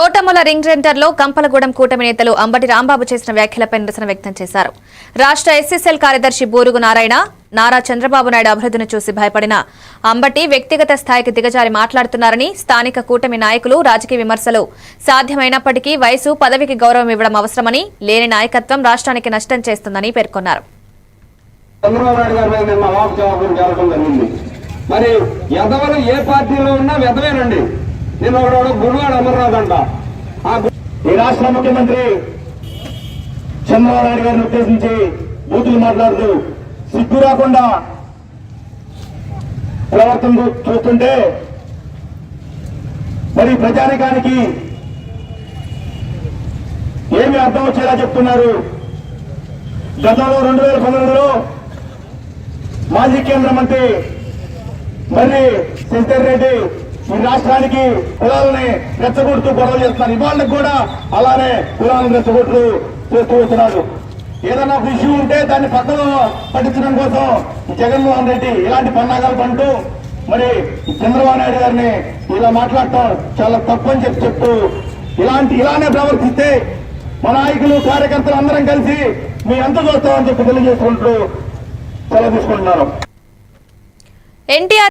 తోటముల ring సెంటర్లో కంపలగూడెం కూటమి నేతలు అంబటి రాంబాబు చేసిన వ్యాఖ్యలపై నిరసన వ్యక్తం చేశారు. రాష్ట్ర ఎస్సీసెల్ కార్యదర్శి బూరుగు నారాయణ నారా చంద్రబాబు నాయుడు అభివృద్ధిని చూసి భయపడిన అంబటి వ్యక్తిగత స్థాయికి దిగజారి మాట్లాడుతున్నారని స్థానిక కూటమి నాయకులు రాజకీయ విమర్శలు సాధ్యమైనప్పటికీ వయసు పదవికి గౌరవం ఇవ్వడం అవసరమని లేని నాయకత్వం రాష్ట్రానికి నష్టం చేస్తుందని పేర్కొన్నారు. మరి ఏ పార్టీలో ఉన్నా వ్యధమేనండి నేను ఒకడు గురువాడు అమర్నాథ్ అంట ఆ ఈ రాష్ట్ర ముఖ్యమంత్రి చంద్రబాబు నాయుడు గారిని ఉద్దేశించి బూతులు మాట్లాడుతూ సిగ్గు రాకుండా ప్రవర్తన చూస్తుంటే మరి ప్రజానికానికి ఏమి అర్థం వచ్చేలా చెప్తున్నారు? గతంలో రెండు వేల పంతొమ్మిదిలో మాజీ కేంద్ర మంత్రి మర్రి శంకర్ రెడ్డి ఈ రాష్ట్రానికి కులాలని రెచ్చగొడుతూ గొడవలు చేస్తున్నారు. ఇవాళ్ళకి కూడా అలానే కులాలను రెచ్చగొడుతూ చేస్తూ వస్తున్నాడు. ఏదైనా ఒక ఇష్యూ ఉంటే దాన్ని పక్కన పట్టించడం కోసం జగన్మోహన్ రెడ్డి ఇలాంటి పన్నాగాలు పంటూ మరి చంద్రబాబు నాయుడు గారిని ఇలా మాట్లాడటం చాలా తప్పని చెప్పి చెప్తూ ఇలాంటి ఇలానే ప్రవర్తిస్తే మా నాయకులు కార్యకర్తలు అందరం కలిసి మీ ఎంత చూస్తామని చెప్పి తెలియజేసుకుంటూ సెలవు తీసుకుంటున్నారు ఎన్టీఆర్